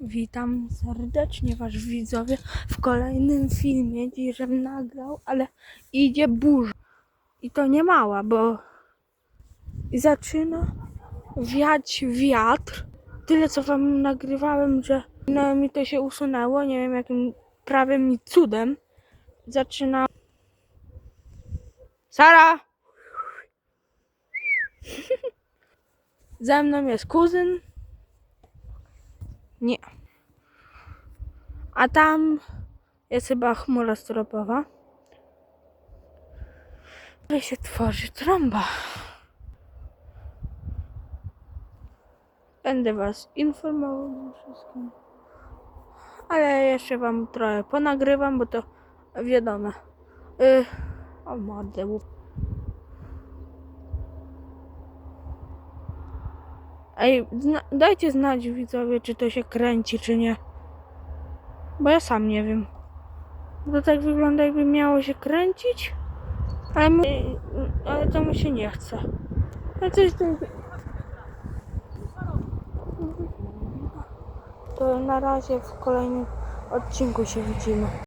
Witam serdecznie Was widzowie w kolejnym filmie. Dzisiaj nagrał, ale idzie burza. I to nie mała, bo zaczyna wiać wiatr. Tyle co Wam nagrywałem, że no, mi to się usunęło. Nie wiem jakim prawem i cudem. Zaczyna. Sara! Ze mną jest kuzyn. Nie. A tam jest chyba chmura stropowa. Ale się tworzy trąba. Będę was informował o wszystkim. Ale jeszcze wam trochę ponagrywam, bo to wiadomo. Y, o mordę. Ej, zna- dajcie znać widzowie, czy to się kręci, czy nie. Bo ja sam nie wiem. To tak wygląda, jakby miało się kręcić. Ale, mu, ale to mu się nie chce. Ale coś tam... To na razie w kolejnym odcinku się widzimy.